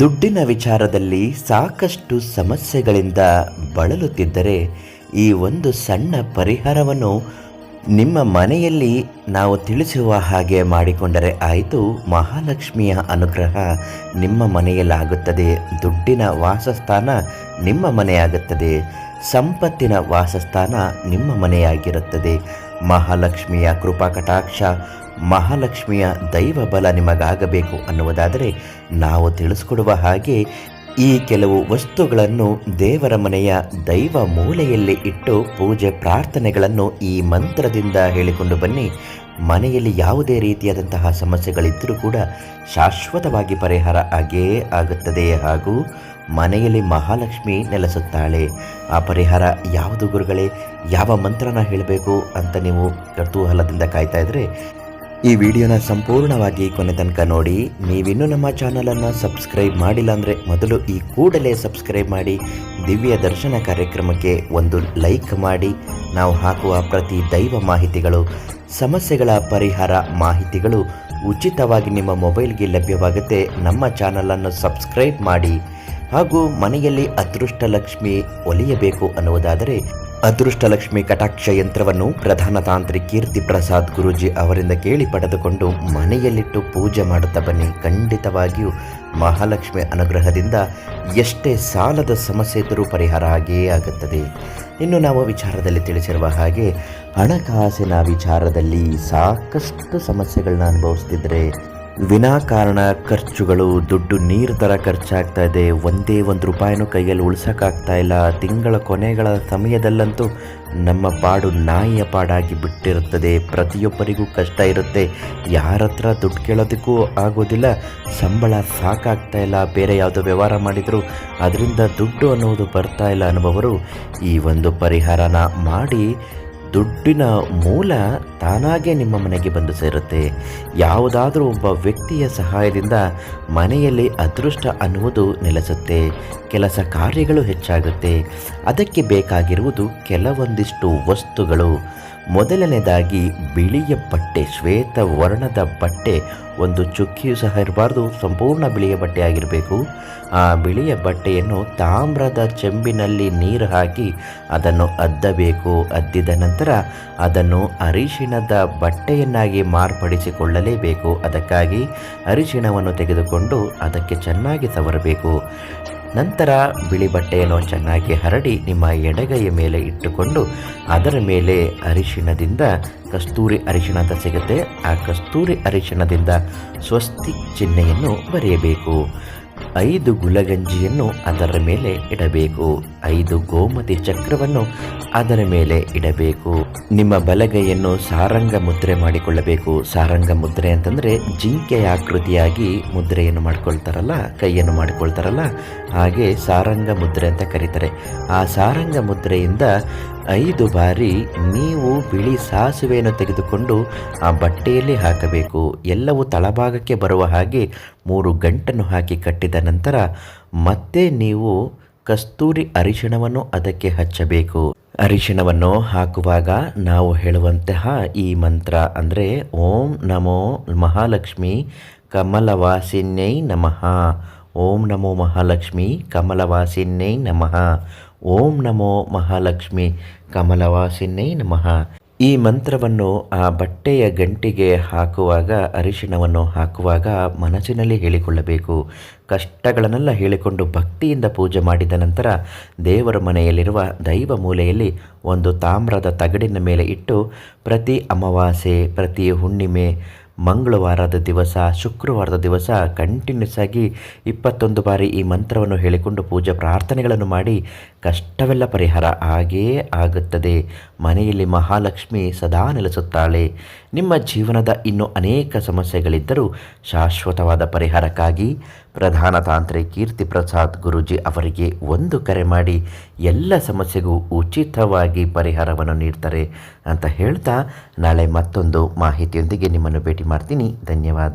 ದುಡ್ಡಿನ ವಿಚಾರದಲ್ಲಿ ಸಾಕಷ್ಟು ಸಮಸ್ಯೆಗಳಿಂದ ಬಳಲುತ್ತಿದ್ದರೆ ಈ ಒಂದು ಸಣ್ಣ ಪರಿಹಾರವನ್ನು ನಿಮ್ಮ ಮನೆಯಲ್ಲಿ ನಾವು ತಿಳಿಸುವ ಹಾಗೆ ಮಾಡಿಕೊಂಡರೆ ಆಯಿತು. ಮಹಾಲಕ್ಷ್ಮಿಯ ಅನುಗ್ರಹ ನಿಮ್ಮ ಮನೆಯಲ್ಲಾಗುತ್ತದೆ. ದುಡ್ಡಿನ ವಾಸಸ್ಥಾನ ನಿಮ್ಮ ಮನೆಯಾಗುತ್ತದೆ. ಸಂಪತ್ತಿನ ವಾಸಸ್ಥಾನ ನಿಮ್ಮ ಮನೆಯಾಗಿರುತ್ತದೆ. ಮಹಾಲಕ್ಷ್ಮಿಯ ಕೃಪಾ ಕಟಾಕ್ಷ, ಮಹಾಲಕ್ಷ್ಮಿಯ ದೈವ ಬಲ ನಿಮಗಾಗಬೇಕು ಅನ್ನುವುದಾದರೆ ನಾವು ತಿಳಿಸ್ಕೊಡುವ ಹಾಗೆ ಈ ಕೆಲವು ವಸ್ತುಗಳನ್ನು ದೇವರ ಮನೆಯ ದೈವ ಮೂಲೆಯಲ್ಲಿ ಇಟ್ಟು ಪೂಜೆ ಪ್ರಾರ್ಥನೆಗಳನ್ನು ಈ ಮಂತ್ರದಿಂದ ಹೇಳಿಕೊಂಡು ಬನ್ನಿ. ಮನೆಯಲ್ಲಿ ಯಾವುದೇ ರೀತಿಯಾದಂತಹ ಸಮಸ್ಯೆಗಳಿದ್ದರೂ ಕೂಡ ಶಾಶ್ವತವಾಗಿ ಪರಿಹಾರ ಆಗೇ ಆಗುತ್ತದೆ ಹಾಗೂ ಮನೆಯಲ್ಲಿ ಮಹಾಲಕ್ಷ್ಮಿ ನೆಲೆಸುತ್ತಾಳೆ. ಆ ಪರಿಹಾರ ಯಾವುದು ಗುರುಗಳೇ? ಯಾವ ಮಂತ್ರನ ಹೇಳಬೇಕು ಅಂತ ನೀವು ಕುತೂಹಲದಿಂದ ಕಾಯ್ತಾ ಇದ್ದರೆ ಈ ವಿಡಿಯೋನ ಸಂಪೂರ್ಣವಾಗಿ ಕೊನೆ ತನಕ ನೋಡಿ, ನೀವಿನ್ನೂ ನಮ್ಮ ಚಾನಲನ್ನು ಸಬ್ಸ್ಕ್ರೈಬ್ ಮಾಡಿಲ್ಲ ಅಂದರೆ ಮೊದಲು ಈ ಕೂಡಲೇ ಸಬ್ಸ್ಕ್ರೈಬ್ ಮಾಡಿ, ದಿವ್ಯ ದರ್ಶನ ಕಾರ್ಯಕ್ರಮಕ್ಕೆ ಒಂದು ಲೈಕ್ ಮಾಡಿ. ನಾವು ಹಾಕುವ ಪ್ರತಿ ದೈವ ಮಾಹಿತಿಗಳು, ಸಮಸ್ಯೆಗಳ ಪರಿಹಾರ ಮಾಹಿತಿಗಳು ಉಚಿತವಾಗಿ ನಿಮ್ಮ ಮೊಬೈಲ್ಗೆ ಲಭ್ಯವಾಗುತ್ತೆ. ನಮ್ಮ ಚಾನಲನ್ನು ಸಬ್ಸ್ಕ್ರೈಬ್ ಮಾಡಿ. ಹಾಗೂ ಮನೆಯಲ್ಲಿ ಅದೃಷ್ಟ ಲಕ್ಷ್ಮಿ ಒಲಿಯಬೇಕು ಅನ್ನುವುದಾದರೆ ಅದೃಷ್ಟಲಕ್ಷ್ಮಿ ಕಟಾಕ್ಷ ಯಂತ್ರವನ್ನು ಪ್ರಧಾನ ತಾಂತ್ರಿ ಕೀರ್ತಿ ಪ್ರಸಾದ್ ಗುರೂಜಿ ಅವರಿಂದ ಕೇಳಿ ಪಡೆದುಕೊಂಡು ಮನೆಯಲ್ಲಿಟ್ಟು ಪೂಜೆ ಮಾಡುತ್ತಾ ಬನ್ನಿ. ಖಂಡಿತವಾಗಿಯೂ ಮಹಾಲಕ್ಷ್ಮಿ ಅನುಗ್ರಹದಿಂದ ಎಷ್ಟೇ ಸಾಲದ ಸಮಸ್ಯೆ ಇದ್ದರೂ ಪರಿಹಾರ ಆಗಿಯೇ ಆಗುತ್ತದೆ. ಇನ್ನು ನಾವು ವಿಚಾರದಲ್ಲಿ ತಿಳಿಸಿರುವ ಹಾಗೆ ಹಣಕಾಸಿನ ವಿಚಾರದಲ್ಲಿ ಸಾಕಷ್ಟು ಸಮಸ್ಯೆಗಳನ್ನ ಅನುಭವಿಸ್ತಿದ್ರೆ ವಿನಾಕಾರಣ ಖರ್ಚುಗಳು, ದುಡ್ಡು ನೀರು ಥರ ಖರ್ಚಾಗ್ತಾ ಇದೆ. ಒಂದೇ ಒಂದು ರೂಪಾಯಿನೂ ಕೈಯಲ್ಲಿ ಉಳ್ಸೋಕ್ಕಾಗ್ತಾ ಇಲ್ಲ. ತಿಂಗಳ ಕೊನೆಗಳ ಸಮಯದಲ್ಲಂತೂ ನಮ್ಮ ಪಾಡು ನಾಯಿಯ ಪಾಡಾಗಿ ಬಿಟ್ಟಿರುತ್ತದೆ. ಪ್ರತಿಯೊಬ್ಬರಿಗೂ ಕಷ್ಟ ಇರುತ್ತೆ. ಯಾರ ಹತ್ರ ದುಡ್ಡು ಕೇಳೋದಕ್ಕೂ ಆಗೋದಿಲ್ಲ. ಸಂಬಳ ಸಾಕಾಗ್ತಾ ಇಲ್ಲ. ಬೇರೆ ಯಾವುದೋ ವ್ಯವಹಾರ ಮಾಡಿದರೂ ಅದರಿಂದ ದುಡ್ಡು ಅನ್ನೋದು ಬರ್ತಾ ಇಲ್ಲ ಅನ್ನುವವರು ಈ ಒಂದು ಪರಿಹಾರನ ಮಾಡಿ ದುಡ್ಡಿನ ಮೂಲ ತಾನಾಗೇ ನಿಮ್ಮ ಮನೆಗೆ ಬಂದು ಸೇರುತ್ತೆ. ಯಾವುದಾದರೂ ಒಬ್ಬ ವ್ಯಕ್ತಿಯ ಸಹಾಯದಿಂದ ಮನೆಯಲ್ಲಿ ಅದೃಷ್ಟ ಅನ್ನುವುದು ನೆಲೆಸುತ್ತೆ. ಕೆಲಸ ಕಾರ್ಯಗಳು ಹೆಚ್ಚಾಗುತ್ತೆ. ಅದಕ್ಕೆ ಬೇಕಾಗಿರುವುದು ಕೆಲವೊಂದಿಷ್ಟು ವಸ್ತುಗಳು. ಮೊದಲನೇದಾಗಿ ಬಿಳಿಯ ಬಟ್ಟೆ, ಶ್ವೇತ ವರ್ಣದ ಬಟ್ಟೆ, ಒಂದು ಚುಕ್ಕಿಯೂ ಸಹ ಇರಬಾರ್ದು, ಸಂಪೂರ್ಣ ಬಿಳಿಯ ಬಟ್ಟೆ ಆಗಿರಬೇಕು. ಆ ಬಿಳಿಯ ಬಟ್ಟೆಯನ್ನು ತಾಮ್ರದ ಚೆಂಬಿನಲ್ಲಿ ನೀರು ಹಾಕಿ ಅದನ್ನು ಅದ್ದಬೇಕು. ಅದ್ದಿದ ನಂತರ ಅದನ್ನು ಅರಿಶಿಣದ ಬಟ್ಟೆಯನ್ನಾಗಿ ಮಾರ್ಪಡಿಸಿಕೊಳ್ಳಲೇಬೇಕು. ಅದಕ್ಕಾಗಿ ಅರಿಶಿಣವನ್ನು ತೆಗೆದುಕೊಂಡು ಅದಕ್ಕೆ ಚೆನ್ನಾಗಿ ಸವರಬೇಕು. ನಂತರ ಬಿಳಿ ಬಟ್ಟೆಯನ್ನು ಚೆನ್ನಾಗಿ ಹರಡಿ ನಿಮ್ಮ ಎಡಗೈಯ ಮೇಲೆ ಇಟ್ಟುಕೊಂಡು ಅದರ ಮೇಲೆ ಅರಿಶಿಣದಿಂದ, ಕಸ್ತೂರಿ ಅರಿಶಿಣ ಅಂತ ಸಿಗುತ್ತೆ ಆ ಕಸ್ತೂರಿ ಅರಿಶಿಣದಿಂದ ಸ್ವಸ್ತಿ ಚಿಹ್ನೆಯನ್ನು ಬರೆಯಬೇಕು. ಐದು ಗುಲಗಂಜಿಯನ್ನು ಅದರ ಮೇಲೆ ಇಡಬೇಕು. ಐದು ಗೋಮತಿ ಚಕ್ರವನ್ನು ಅದರ ಮೇಲೆ ಇಡಬೇಕು. ನಿಮ್ಮ ಬಲಗೈಯನ್ನು ಸಾರಂಗ ಮುದ್ರೆ ಮಾಡಿಕೊಳ್ಳಬೇಕು. ಸಾರಂಗ ಮುದ್ರೆ ಅಂತಂದರೆ ಜಿಂಕೆಯ ಆಕೃತಿಯಾಗಿ ಮುದ್ರೆಯನ್ನು ಮಾಡ್ಕೊಳ್ತಾರಲ್ಲ, ಕೈಯನ್ನು ಮಾಡಿಕೊಳ್ತಾರಲ್ಲ, ಹಾಗೆ ಸಾರಂಗ ಮುದ್ರೆ ಅಂತ ಕರೀತಾರೆ. ಆ ಸಾರಂಗ ಮುದ್ರೆಯಿಂದ ಐದು ಬಾರಿ ನೀವು ಬಿಳಿ ಸಾಸುವೆಯನ್ನು ತೆಗೆದುಕೊಂಡು ಆ ಬಟ್ಟೆಯಲ್ಲಿ ಹಾಕಬೇಕು. ಎಲ್ಲವೂ ತಳಭಾಗಕ್ಕೆ ಬರುವ ಹಾಗೆ ಮೂರು ಗಂಟನ್ನು ಹಾಕಿ ಕಟ್ಟಿದ ನಂತರ ಮತ್ತೆ ನೀವು ಕಸ್ತೂರಿ ಅರಿಶಿಣವನ್ನು ಅದಕ್ಕೆ ಹಚ್ಚಬೇಕು. ಅರಿಶಿಣವನ್ನು ಹಾಕುವಾಗ ನಾವು ಹೇಳುವಂತಹ ಈ ಮಂತ್ರ ಅಂದರೆ ಓಂ ನಮೋ ಮಹಾಲಕ್ಷ್ಮಿ ಕಮಲವಾಸಿನ್ಯೈ ನಮಃ. ಓಂ ನಮೋ ಮಹಾಲಕ್ಷ್ಮಿ ಕಮಲವಾಸಿನ್ಯೈ ನಮಃ. ಓಂ ನಮೋ ಮಹಾಲಕ್ಷ್ಮಿ ಕಮಲವಾಸಿನೈ ನಮಃ. ಈ ಮಂತ್ರವನ್ನು ಆ ಬಟ್ಟೆಯ ಗಂಟಿಗೆ ಹಾಕುವಾಗ, ಅರಿಶಿಣವನ್ನು ಹಾಕುವಾಗ ಮನಸ್ಸಿನಲ್ಲಿ ಹೇಳಿಕೊಳ್ಳಬೇಕು. ಕಷ್ಟಗಳನ್ನೆಲ್ಲ ಹೇಳಿಕೊಂಡು ಭಕ್ತಿಯಿಂದ ಪೂಜೆ ಮಾಡಿದ ನಂತರ ದೇವರ ಮನೆಯಲ್ಲಿರುವ ದೈವ ಮೂಲೆಯಲ್ಲಿ ಒಂದು ತಾಮ್ರದ ತಗಡಿನ ಮೇಲೆ ಇಟ್ಟು, ಪ್ರತಿ ಅಮಾವಾಸ್ಯೆ, ಪ್ರತಿ ಹುಣ್ಣಿಮೆ ಮಂಗಳವಾರದ ದಿವಸ, ಶುಕ್ರವಾರದ ದಿವಸ ಕಂಟಿನ್ಯೂಸ್ ಆಗಿ ಇಪ್ಪತ್ತೊಂದು ಬಾರಿ ಈ ಮಂತ್ರವನ್ನು ಹೇಳಿಕೊಂಡು ಪೂಜೆ ಪ್ರಾರ್ಥನೆಗಳನ್ನು ಮಾಡಿ ಕಷ್ಟವೆಲ್ಲ ಪರಿಹಾರ ಆಗೇ ಆಗುತ್ತದೆ. ಮನೆಯಲ್ಲಿ ಮಹಾಲಕ್ಷ್ಮಿ ಸದಾ ನೆಲೆಸುತ್ತಾಳೆ. ನಿಮ್ಮ ಜೀವನದ ಇನ್ನೂ ಅನೇಕ ಸಮಸ್ಯೆಗಳಿದ್ದರೂ ಶಾಶ್ವತವಾದ ಪರಿಹಾರಕ್ಕಾಗಿ ಪ್ರಧಾನ ತಾಂತ್ರಿ ಕೀರ್ತಿ ಪ್ರಸಾದ್ ಗುರುಜಿ ಅವರಿಗೆ ಒಂದು ಕರೆ ಮಾಡಿ ಎಲ್ಲ ಸಮಸ್ಯೆಗೂ ಉಚಿತವಾಗಿ ಪರಿಹಾರವನ್ನು ನೀಡ್ತಾರೆ. ಅಂತ ಹೇಳ್ತಾ ನಾಳೆ ಮತ್ತೊಂದು ಮಾಹಿತಿಯೊಂದಿಗೆ ನಿಮ್ಮನ್ನು ಭೇಟಿ ಮಾಡ್ತೀನಿ. ಧನ್ಯವಾದ.